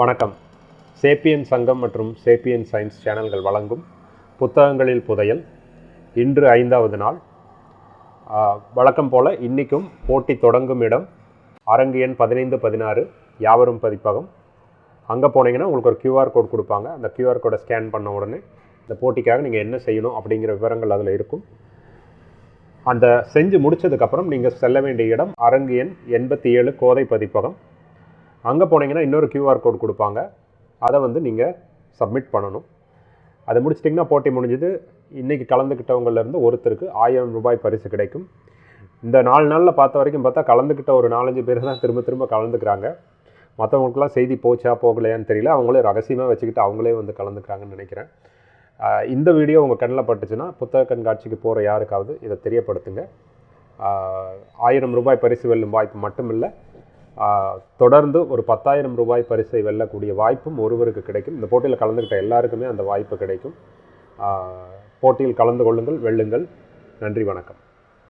வணக்கம். சேப்பியன் சங்கம் மற்றும் சேப்பியன் சயின்ஸ் சேனல்கள் வழங்கும் புத்தகங்களில் புதையல். இன்று ஐந்தாவது நாள். வழக்கம் போல் இன்றைக்கும் போட்டி தொடங்கும் இடம் அரங்கு எண் பதினைந்து பதினாறு யாவரும் பதிப்பகம். அங்கே போனீங்கன்னா உங்களுக்கு ஒரு கியூஆர் கோட் கொடுப்பாங்க. அந்த கியூஆர் கோடை ஸ்கேன் பண்ண உடனே இந்த போட்டிக்காக நீங்கள் என்ன செய்யணும் அப்படிங்கிற விவரங்கள் அதில் இருக்கும். அந்த செஞ்சு முடிச்சதுக்கப்புறம் நீங்கள் செல்ல வேண்டிய இடம் அரங்கு எண் எண்பத்தி ஏழு கோதை பதிப்பகம். அங்கே போனீங்கன்னா இன்னொரு கியூஆர் கோட் கொடுப்பாங்க. அதை வந்து நீங்கள் சப்மிட் பண்ணணும். அதை முடிச்சிட்டிங்கன்னா போட்டி முடிஞ்சது. இன்றைக்கி கலந்துக்கிட்டவங்கலேருந்து ஒருத்தருக்கு ஆயிரம் ரூபாய் பரிசு கிடைக்கும். இந்த நாலு நாளில் பார்த்த வரைக்கும் பார்த்தா கலந்துக்கிட்ட ஒரு நாலஞ்சு பேர் தான் திரும்ப திரும்ப கலந்துக்கிறாங்க. மற்றவங்களுக்குலாம் செய்தி போச்சா போகலையான்னு தெரியல. அவங்களே ரகசியமாக வச்சுக்கிட்டு அவங்களே வந்து கலந்துக்கிறாங்கன்னு நினைக்கிறேன். இந்த வீடியோ உங்கள் கண்ணில் பட்டுச்சுன்னா புத்தக கண்காட்சிக்கு போகிற யாருக்காவது இதை தெரியப்படுத்துங்க. ஆயிரம் ரூபாய் பரிசு வெல்லும் வாய்ப்பு மட்டும் இல்லை தொடர்ந்து ஒரு பத்தாயிரம் ரூபாய் பரிசை வெல்லக்கூடிய வாய்ப்பும் ஒருவருக்கு கிடைக்கும். இந்த போட்டியில் கலந்துக்கிட்ட எல்லாருக்குமே அந்த வாய்ப்பு கிடைக்கும். போட்டியில் கலந்து கொள்ளுங்கள் வெல்லுங்கள். நன்றி வணக்கம்.